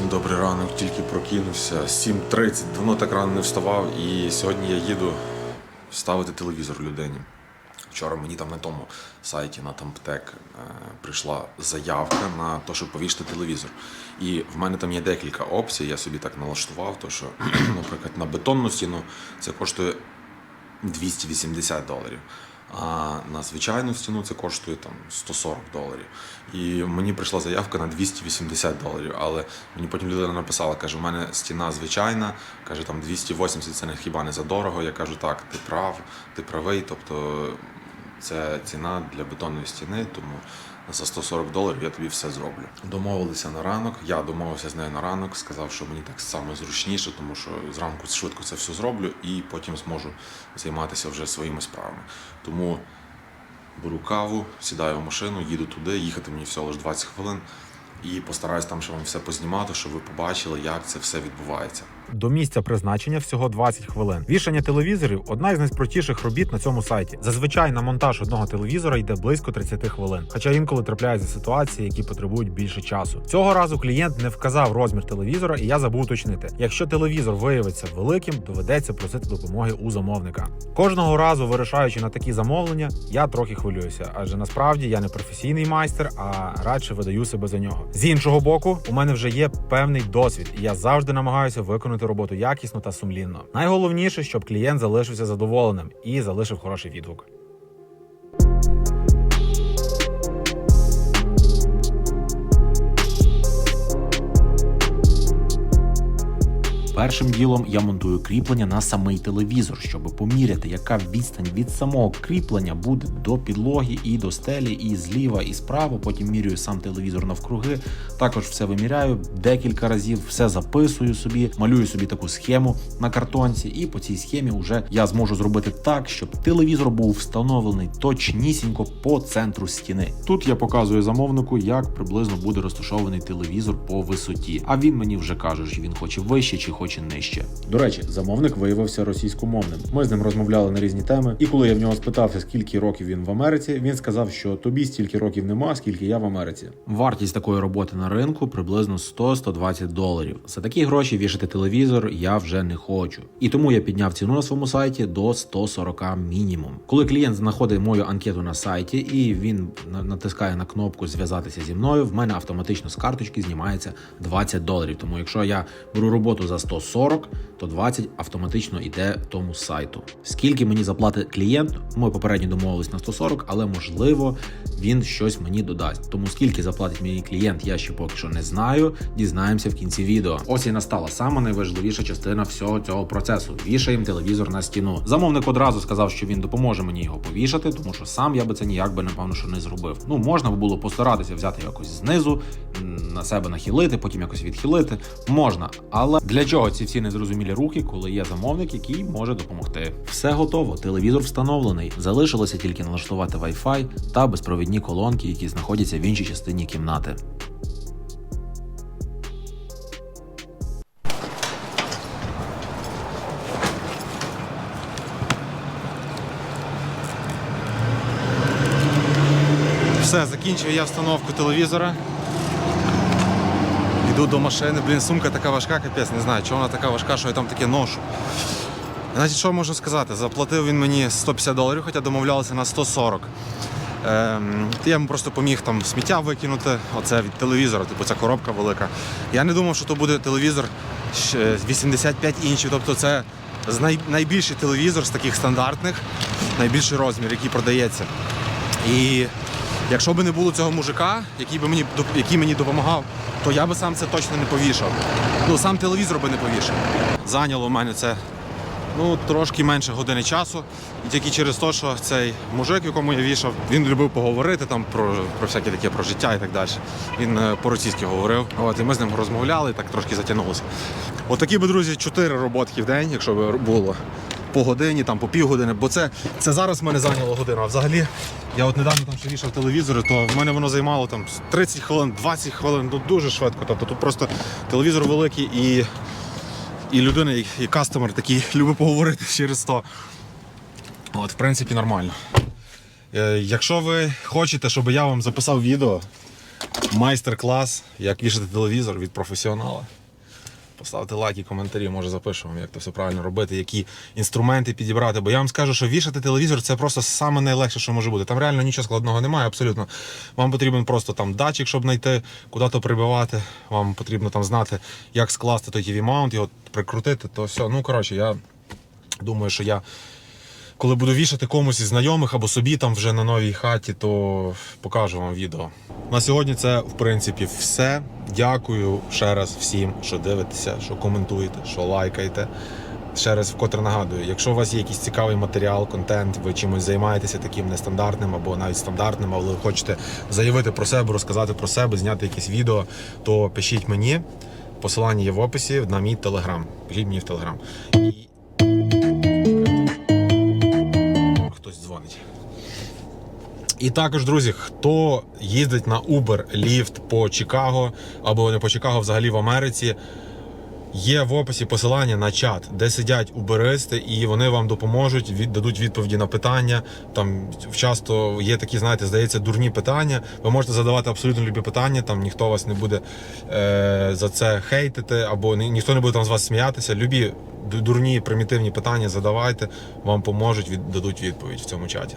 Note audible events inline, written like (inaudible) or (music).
Всім добрий ранок, тільки прокинувся. 7.30, давно так рано не вставав. І сьогодні я їду ставити телевізор людині. Вчора мені там на тому сайті на Тамптек прийшла заявка на те, щоб повісити телевізор. І в мене там є декілька опцій. Я собі так налаштував, то що, (clears throat) наприклад, на бетонну стіну це коштує 280 доларів. А на звичайну стіну це коштує там 140 доларів. І мені прийшла заявка на 280 доларів. Але мені потім людина написала, каже, у мене стіна звичайна, каже, там 280 це не хіба не задорого. Я кажу, так, ти прав, ти правий. Тобто це ціна для бетонної стіни, тому за 140 доларів я тобі все зроблю. Домовилися на ранок. Я домовився з нею на ранок, сказав, що мені так само зручніше, тому що зранку швидко це все зроблю і потім зможу займатися вже своїми справами. Тому беру каву, сідаю в машину, їду туди, їхати мені всього лише 20 хвилин. І постараюсь там ще вам все познімати, щоб ви побачили, як це все відбувається. До місця призначення всього 20 хвилин. Вішання телевізорів одна із найспростіших робіт на цьому сайті. Зазвичай на монтаж одного телевізора йде близько 30 хвилин. Хоча інколи трапляються ситуації, які потребують більше часу. Цього разу клієнт не вказав розмір телевізора, і я забув уточнити. Якщо телевізор виявиться великим, доведеться просити допомоги у замовника. Кожного разу, вирішаючи на такі замовлення, я трохи хвилююся, адже насправді я не професійний майстер, а радше видаю себе за нього. З іншого боку, у мене вже є певний досвід, і я завжди намагаюся виконати роботу якісно та сумлінно. Найголовніше, щоб клієнт залишився задоволеним і залишив хороший відгук. Першим ділом я монтую кріплення на самий телевізор, щоб поміряти, яка відстань від самого кріплення буде до підлоги і до стелі, і зліва, і справа. Потім міряю сам телевізор навкруги. Також все виміряю декілька разів, все записую собі, малюю собі таку схему на картонці, і по цій схемі вже я зможу зробити так, щоб телевізор був встановлений точнісінько по центру стіни. Тут я показую замовнику, як приблизно буде розташований телевізор по висоті. А він мені вже каже, що він хоче вище чи хоче нижче. До речі, замовник виявився російськомовним. Ми з ним розмовляли на різні теми. І коли я в нього спитався, скільки років він в Америці, він сказав, що тобі стільки років нема, скільки я в Америці. Вартість такої роботи на ринку приблизно 100-120 доларів. За такі гроші вішати телевізор я вже не хочу. І тому я підняв ціну на своєму сайті до 140 мінімум. Коли клієнт знаходить мою анкету на сайті і він натискає на кнопку зв'язатися зі мною, в мене автоматично з карточки знімається 20 доларів. Тому якщо я беру роботу за 140, то 20 автоматично йде тому сайту. Скільки мені заплатить клієнт? Ми попередньо домовились на 140, але можливо він щось мені додасть. Тому скільки заплатить мені клієнт, я ще поки що не знаю. Дізнаємося в кінці відео. Ось і настала сама найважливіша частина всього цього процесу. Вішаємо телевізор на стіну. Замовник одразу сказав, що він допоможе мені його повішати, тому що сам я би це ніяк би напевно що не зробив. Ну можна було постаратися взяти якось знизу, на себе нахилити, потім якось відхилити. Можна, але для чого ці всі незрозумілі руки, коли є замовник, який може допомогти? Все готово. Телевізор встановлений. Залишилося тільки налаштувати Wi-Fi та безпровідні колонки, які знаходяться в іншій частині кімнати. Все, закінчив я встановку телевізора. Йду до машини. Блін, сумка така важка, капець, не знаю, чого вона така важка, що я там таке ношу. Значить, що можу сказати? Заплатив він мені 150 доларів, хоча домовлялися на 140. Ем, я йому просто поміг там сміття викинути, оце від телевізора, типу ця коробка велика. Я не думав, що то буде телевізор 85 інчів, тобто це найбільший телевізор з таких стандартних, найбільший розмір, який продається. І якщо б не було цього мужика, який би мені який мені допомагав, то я би сам це точно не повішав. Ну сам телевізор би не повішав. Зайняло в мене це ну трошки менше години часу. І тільки через те, що цей мужик, якому я вішав, він любив поговорити там про, про всяке таке про життя і так далі. Він е, по-російськи говорив. От, і ми з ним розмовляли, так трошки затягнулося. Отакі би, друзі, чотири роботки в день, якщо б було по годині, там по півгодини, бо це, це зараз в мене зайняло годину. А взагалі, я от недавно там ще вішав телевізори, то в мене воно займало там 30 хвилин, 20 хвилин, ну дуже швидко. Тобто тут просто телевізор великий і, і людина, і, і кастомер такий (laughs) любить поговорити через то. От, в принципі, нормально. Е, Якщо ви хочете, щоб я вам записав відео, Майстер-клас, як вішати телевізор від професіонала. Поставте лайк і коментарі, може запишу вам, як це все правильно робити, які інструменти підібрати. Бо я вам скажу, що вішати телевізор це просто саме найлегше, що може бути. Там реально нічого складного немає, абсолютно. Вам потрібен просто там датчик, щоб знайти, куди то прибивати. Вам потрібно там знати, як скласти той TV маунт, його прикрутити, то все. Ну, коротше, я думаю, що я коли буду вішати комусь із знайомих або собі там вже на новій хаті, то покажу вам відео. На сьогодні це в принципі все. Дякую ще раз всім, що дивитеся, що коментуєте, що лайкаєте. Ще раз вкотре нагадую, якщо у вас є якийсь цікавий матеріал, контент, ви чимось займаєтеся таким нестандартним або навіть стандартним, але ви хочете заявити про себе, розказати про себе, зняти якесь відео, то пишіть мені. Посилання є в описі на мій телеграм. Пишіть мені в телеграм. І також, друзі, хто їздить на Uber, Lyft по Чикаго або не по Чикаго, взагалі в Америці. Є в описі посилання на чат, де сидять уберисти, і вони вам допоможуть, від, дадуть відповіді на питання. Там часто є такі, знаєте, здається, дурні питання. Ви можете задавати абсолютно любі питання, там ніхто вас не буде е, за це хейтити, або ні, ніхто не буде там з вас сміятися. Любі дурні, примітивні питання задавайте, вам поможуть, від, дадуть відповідь в цьому чаті.